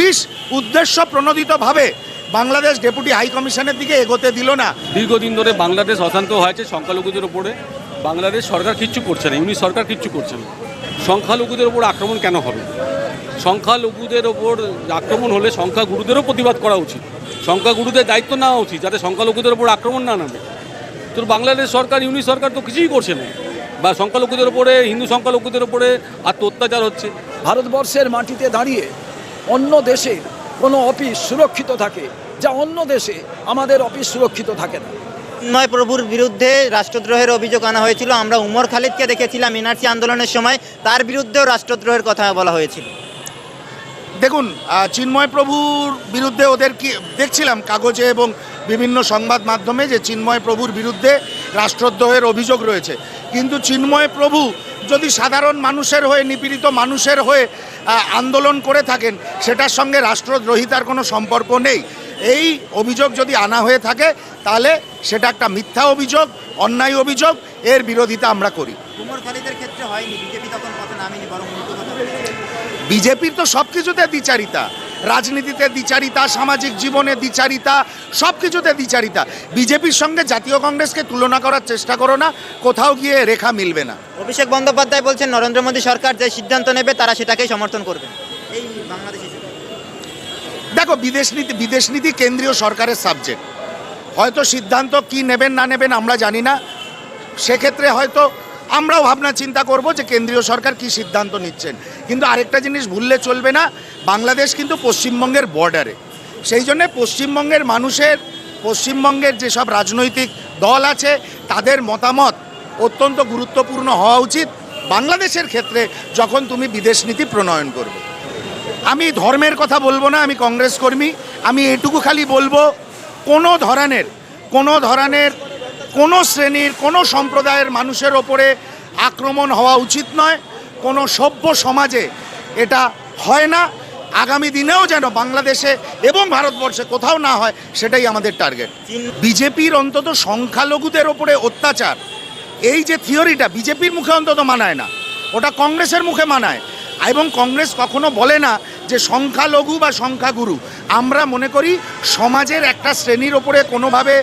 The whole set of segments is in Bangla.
পুলিশ উদ্দেশ্য প্রণোদিতভাবে বাংলাদেশ ডেপুটি হাই কমিশনের দিকে এগোতে দিল না। দীর্ঘদিন ধরে বাংলাদেশ অশান্ত হয়েছে সংখ্যালঘুদের উপরে। বাংলাদেশ সরকার কিচ্ছু করছে না ইউনি সরকার কিচ্ছু করছে না। সংখ্যালঘুদের ওপর আক্রমণ কেন হবে? সংখ্যালঘুদের ওপর আক্রমণ হলে সংখ্যাগুরুদেরও প্রতিবাদ করা উচিত। সংখ্যাগুরুদের দায়িত্ব নেওয়া উচিত যাতে সংখ্যালঘুদের ওপর আক্রমণ না নামে। তো বাংলাদেশ সরকার ইউনি সরকার তো কিছুই করছে না। বা সংখ্যালঘুদের ওপরে হিন্দু সংখ্যালঘুদের ওপরে আত্ম অত্যাচার হচ্ছে। ভারতবর্ষের মাটিতে দাঁড়িয়ে অন্য দেশে কোনো অফিস সুরক্ষিত থাকে যা অন্য দেশে আমাদের অফিস সুরক্ষিত থাকে না। নয় প্রভুর বিরুদ্ধে রাষ্ট্রদ্রোহের অভিযোগ আনা হয়েছিল। আমরা উমর খালিদকে দেখেছিলাম এনআরসি আন্দোলনের সময়। তার বিরুদ্ধেও রাষ্ট্রদ্রোহের কথা বলা হয়েছিল। দেখুন চিন্ময় প্রভুর বিরুদ্ধে ওদের কি দেখছিলাম কাগজে এবং বিভিন্ন সংবাদ মাধ্যমে যে চিন্ময় প্রভুর বিরুদ্ধে রাষ্ট্রদ্রোহের অভিযোগ রয়েছে। কিন্তু চিন্ময় প্রভু যদি সাধারণ মানুষের হয়ে নিপীড়িত মানুষের হয়ে আন্দোলন করে থাকেন সেটার সঙ্গে রাষ্ট্রদ্রোহিতার কোনো সম্পর্ক নেই। এই অভিযোগ যদি আনা হয়ে থাকে তাহলে সেটা একটা মিথ্যা অভিযোগ অন্যায় অভিযোগ এর বিরোধিতা আমরা করি। ক্ষেত্রে হয়নি বিজেপি তখন নামেনি বরং উল্টো কথা বলেছে। বিজেপির তো সব কিছুতে দ্বিচারিতা রাজনীতিতে দ্বিচারিতা সামাজিক জীবনে দ্বিচারিতা সব কিছুতে দ্বিচারিতা। বিজেপির সঙ্গে জাতীয় কংগ্রেসকে তুলনা করার চেষ্টা করো না কোথাও গিয়ে রেখা মিলবে না। অভিষেক বন্দ্যোপাধ্যায় বলছেন, নরেন্দ্র মোদী সরকার যে সিদ্ধান্ত নেবে, তারা সেটাকেই সমর্থন করবে। এই বাংলাদেশ দেখো, বিদেশ নীতি বিদেশ নীতি কেন্দ্রীয় সরকারের সাবজেক্ট হয়তো সিদ্ধান্ত কি নেবেন, না নেবেন, আমরা জানি না। সেক্ষেত্রে হয়তো আমরাও ভাবনা চিন্তা করব যে কেন্দ্রীয় সরকার কি সিদ্ধান্ত নিচ্ছেন। কিন্তু আরেকটা জিনিস ভুললে চলবে না, বাংলাদেশ কিন্তু পশ্চিমবঙ্গের বর্ডারে সেই জন্যে পশ্চিমবঙ্গের মানুষের, পশ্চিমবঙ্গের যেসব রাজনৈতিক দল আছে, তাদের মতামত অত্যন্ত গুরুত্বপূর্ণ হওয়া উচিত বাংলাদেশের ক্ষেত্রে যখন তুমি বিদেশ নীতি প্রণয়ন করবে। আমি ধর্মের কথা বলব না আমি কংগ্রেস কর্মী আমি এটুকু খালি বলব কোনো ধরনের কোনো ধরনের কোনো শ্রেণির কোনো সম্প্রদায়ের মানুষের ওপরে আক্রমণ হওয়া উচিত নয়। কোনো সভ্য সমাজে এটা হয় না। আগামী দিনেও যেন বাংলাদেশে এবং ভারতবর্ষে কোথাও না হয় সেটাই আমাদের টার্গেট। বিজেপির অন্তত সংখ্যালঘুদের ওপরে অত্যাচার এই যে থিওরিটা বিজেপির মুখে অন্তত মানায় না, ওটা কংগ্রেসের মুখে মানায়। এবং কংগ্রেস কখনো বলে না যে সংখ্যালঘু বা সংখ্যাগুরু। আমরা মনে করি সমাজের একটা শ্রেণির ওপরে কোনোভাবে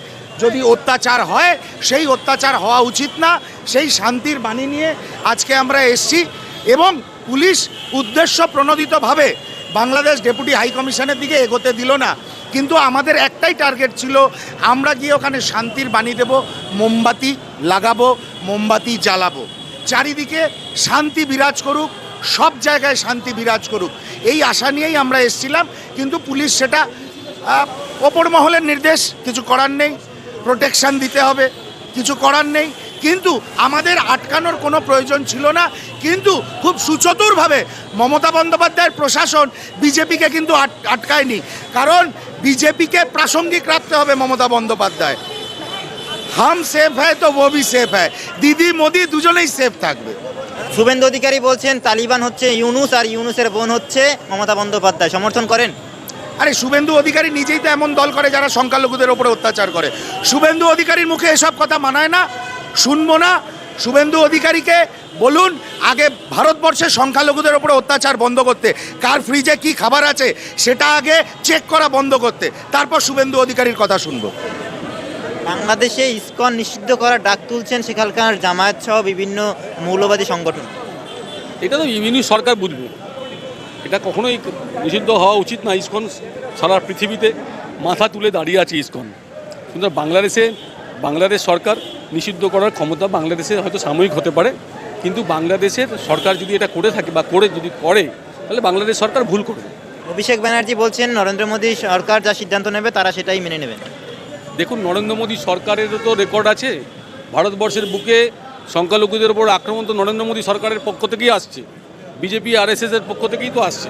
যদি অত্যাচার হয়, সেই অত্যাচার হওয়া উচিত না। সেই শান্তির বাণী নিয়ে আজকে আমরা এসছি এবং পুলিশ উদ্দেশ্য প্রণোদিতভাবে বাংলাদেশ ডেপুটি হাই কমিশনের দিকে এগোতে দিল না। কিন্তু আমাদের একটাই টার্গেট ছিল, আমরা গিয়ে ওখানে শান্তির বাণী দেব, মোমবাতি লাগাবো, মোমবাতি জ্বালাবো। চারিদিকে শান্তি বিরাজ করুক, সব জায়গায় শান্তি বিরাজ করুক। এই আশা নিয়েই আমরা এসছিলাম, কিন্তু পুলিশ সেটা ওপর মহলের নির্দেশ, কিছু করার নেই প্রোটেকশন দিতে হবে, কিছু করার নেই। কিন্তু আমাদের আটকানোর কোনো প্রয়োজন ছিল না, কিন্তু খুব সুচতুরভাবে মমতা বন্দ্যোপাধ্যায়ের প্রশাসন, বিজেপিকে কিন্তু আট- আটকায়নি। কারণ বিজেপিকে প্রাসঙ্গিক রাখতে হবে মমতা বন্দ্যোপাধ্যায়। হাম সেফ হ্যায় তো ও ভি সেফ হ্যায়। দিদি মোদি দুজনেই সেফ থাকবে। শুভেন্দু অধিকারী বলছেন তালিবান হচ্ছে ইউনুস আর ইউনুসের বোন হচ্ছে মমতা বন্দ্যোপাধ্যায়। সমর্থন করেন। আরে শুভেন্দু অধিকারী নিজেই তো এমন দল করে যারা সংখ্যালঘুদের ওপরে অত্যাচার করে। শুভেন্দু অধিকারীর মুখে এসব কথা মানায় না শুনব না শুভেন্দু অধিকারীকে বলুন আগে ভারতবর্ষের সংখ্যালঘুদের ওপরে অত্যাচার বন্ধ করতে কার ফ্রিজে কি খাবার আছে সেটা আগে চেক করা বন্ধ করতে তারপর শুভেন্দু অধিকারীর কথা শুনব। বাংলাদেশে ইসকন নিষিদ্ধ করার ডাক তুলছেন সেখানকার জামায়াত সহ বিভিন্ন মৌলবাদী সংগঠন। এটা তো ইউনি সরকার বুঝবে। এটা কখনোই নিষিদ্ধ হওয়া উচিত না ইসকন সারা পৃথিবীতে। মাথা তুলে দাঁড়িয়ে আছে ইসকন। সুতরাং বাংলাদেশে বাংলাদেশ সরকার নিষিদ্ধ করার ক্ষমতা বাংলাদেশে হয়তো সাময়িক হতে পারে কিন্তু বাংলাদেশের সরকার যদি এটা করে থাকে বা করে যদি করে তাহলে বাংলাদেশ সরকার ভুল করবে। অভিষেক ব্যানার্জি বলছেন নরেন্দ্র মোদী সরকার যা সিদ্ধান্ত নেবে তারা সেটাই মেনে নেবেন দেখুন নরেন্দ্র মোদী সরকারেরও তো রেকর্ড আছে ভারতবর্ষের বুকে সংখ্যালঘুদের ওপর আক্রমণ তো নরেন্দ্র মোদী সরকারের পক্ষ থেকেই আসছে বিজেপি আর এস এর পক্ষ থেকেই তো আসছে।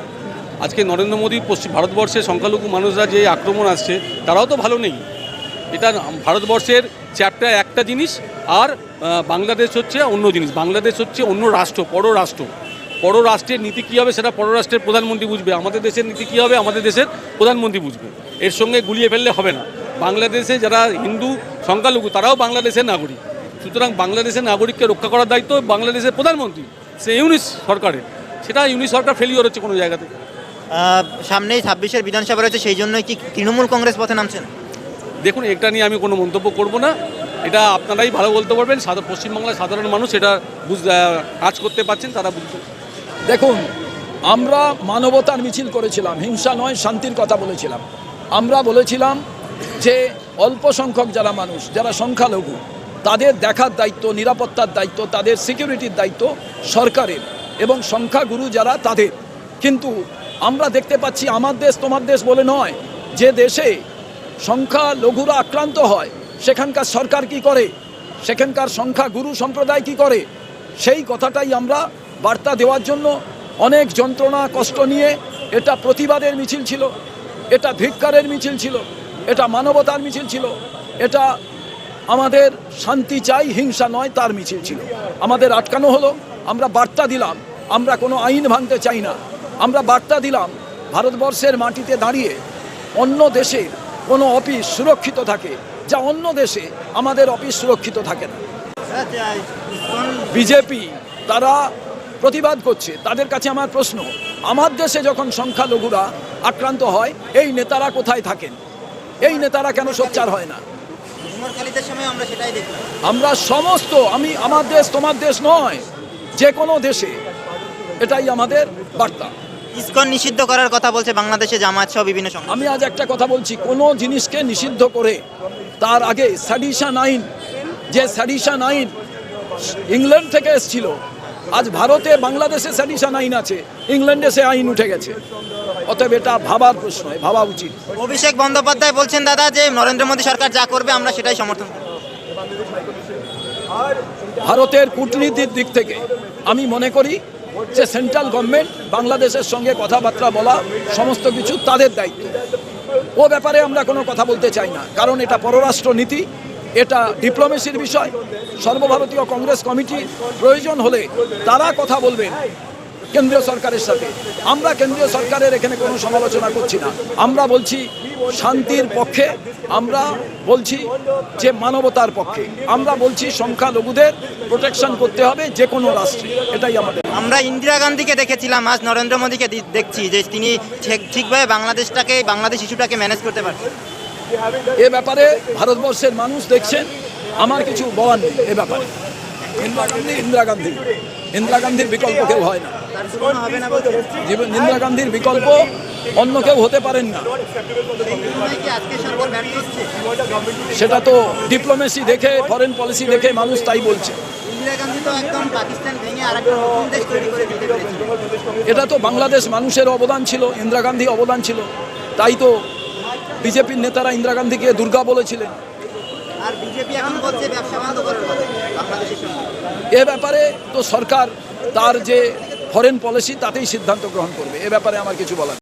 আজকে নরেন্দ্র মোদী পশ্চিম ভারতবর্ষের সংখ্যালঘু মানুষরা যে আক্রমণ আসছে তারাও তো ভালো নেই। এটা ভারতবর্ষের চ্যাপ্টার একটা জিনিস আর বাংলাদেশ হচ্ছে অন্য জিনিস। বাংলাদেশ হচ্ছে অন্য রাষ্ট্র, পররাষ্ট্র। পররাষ্ট্রের নীতি কী হবে সেটা পররাষ্ট্রের প্রধানমন্ত্রী বুঝবে। আমাদের দেশের নীতি কী হবে? আমাদের দেশের প্রধানমন্ত্রী বুঝবে। এর সঙ্গে গুলিয়ে ফেললে হবে না। বাংলাদেশে যারা হিন্দু, সংখ্যালঘু, তারাও বাংলাদেশের নাগরিক। সুতরাং বাংলাদেশের নাগরিককে রক্ষা করার দায়িত্ব বাংলাদেশের প্রধানমন্ত্রী, সে ইউনিস সরকারের। সেটা ইউনিস সরকার ফেলিওর হচ্ছে কোনো জায়গাতে। সামনেই ছাব্বিশের বিধানসভা রয়েছে, সেই জন্যই কি তৃণমূল কংগ্রেস পথে নামছে না? দেখুন, এটা নিয়ে আমি কোনো মন্তব্য করব না। এটা আপনারাই ভালো বলতে পারবেন। পশ্চিমবাংলার সাধারণ মানুষ এটা কাজ করতে পারছেন, তারা বুঝতে দেখুন, আমরা মানবতার মিছিল করেছিলাম, হিংসা নয়, শান্তির কথা বলেছিলাম। আমরা বলেছিলাম যে অল্প সংখ্যক যারা মানুষ, যারা সংখ্যালঘু, তাদের দেখার দায়িত্ব, নিরাপত্তার দায়িত্ব, তাদের সিকিউরিটির দায়িত্ব সরকারের এবং সংখ্যাগুরু যারা তাদের। কিন্তু আমরা দেখতে পাচ্ছি, আমার দেশ তোমার দেশ বলে নয়। যে দেশে সংখ্যালঘুরা আক্রান্ত হয়। সেখানকার সরকার কি করে? সেখানকার সংখ্যা গুরু সম্প্রদায় কি করে? সেই কথাটাই আমরা বার্তা দেওয়ার জন্য অনেক যন্ত্রণা, কষ্ট নিয়ে এটা প্রতিবাদের মিছিল ছিল, এটা ধিক্কারের মিছিল ছিল, এটা মানবতার মিছিল ছিল, এটা আমাদের শান্তি চাই, হিংসা নয় তার মিছিল ছিল। আমাদের আটকানো হলো, আমরা বার্তা দিলাম, আমরা কোনো আইন ভাঙতে চাই না। আমরা বার্তা দিলাম, ভারতবর্ষের মাটিতে দাঁড়িয়ে অন্য দেশের কোনো অফিস সুরক্ষিত থাকে যা অন্য দেশে আমাদের অফিস সুরক্ষিত থাকে না। বিজেপি তারা প্রতিবাদ করছে। তাদের কাছে আমার প্রশ্ন, আমার দেশে যখন সংখ্যালঘুরা আক্রান্ত হয়, এই নেতারা কোথায় থাকেন? এই নেতারা কেন সোচ্চার হয় না? আমরা সমস্ত, আমি, আমার দেশ তোমার দেশ নয়, যে কোনো দেশে এটাই আমাদের বার্তা। ইসকন নিষিদ্ধ করার কথা বলছে বাংলাদেশে জামাত সহ বিভিন্ন সংগঠন। আমি আজ একটা কথা বলছি কোনো জিনিসকে নিষিদ্ধ করে তার আগে স্যাডিশন আইন যে স্যাডিশন আইন ইংল্যান্ড থেকে এসেছিল আজ ভারতে বাংলাদেশে স্যাডিশন আইন আছে ইংল্যান্ডে সে আইন উঠে গেছে। অতএব এটা ভাবার প্রশ্ন ভাবা উচিত। অভিষেক বন্দ্যোপাধ্যায় বলছেন দাদা যে নরেন্দ্র মোদী সরকার যা করবে আমরা সেটাই সমর্থন করব। ভারতের কূটনীতির দিক থেকে আমি মনে করি যে সেন্ট্রাল গভর্নমেন্ট বাংলাদেশের সঙ্গে কথাবার্তা বলা, সমস্ত কিছু তাদের দায়িত্ব। ও ব্যাপারে আমরা কোনো কথা বলতে চাই না, কারণ এটা পররাষ্ট্র নীতি, এটা ডিপ্লোমেসির বিষয়। সর্বভারতীয় কংগ্রেস কমিটি, প্রয়োজন হলে তারা কথা বলবেন কেন্দ্রীয় সরকারের সাথে। আমরা কেন্দ্রীয় সরকারের এখানে কোনো সমালোচনা করছি না। আমরা বলছি শান্তির পক্ষে আমরা বলছি যে মানবতার পক্ষে। আমরা বলছি সংখ্যালঘুদের প্রোটেকশন করতে হবে যে কোনো রাষ্ট্রে। এটাই আমাদের। আমরা ইন্দিরা গান্ধীকে দেখেছিলাম আজ নরেন্দ্র মোদীকে দেখছি যে তিনি ঠিক- ঠিকভাবে বাংলাদেশটাকে বাংলাদেশ ইস্যুটাকে ম্যানেজ করতে পারছেন। এ ব্যাপারে ভারতবর্ষের মানুষ দেখছেন আমার কিছু বলার নেই এ ব্যাপারে। ইন্দিরা গান্ধী ইন্দিরা গান্ধী। ইন্দিরা গান্ধীর বিকল্প কেউ হয় না। জীবন ইন্দিরা গান্ধীর বিকল্প অন্য কেউ হতে পারেন না। সেটা তো ডিপ্লোমেসি দেখে ফরেন পলিসি দেখে মানুষ তাই বলছে। এটা তো বাংলাদেশ মানুষের অবদান ছিল, ইন্দিরা গান্ধী অবদান ছিল। তাই তো বিজেপির নেতারা ইন্দিরা গান্ধীকে দুর্গা বলেছিলেন। আর বিজেপি এখন বলছে ব্যবসা বন্ধ করার কথা, বাংলাদেশের সঙ্গে। এ ব্যাপারে তো সরকার তার যে ফরেন পলিসি তাতেই সিদ্ধান্ত গ্রহণ করবে এ ব্যাপারে আমার কিছু বলার।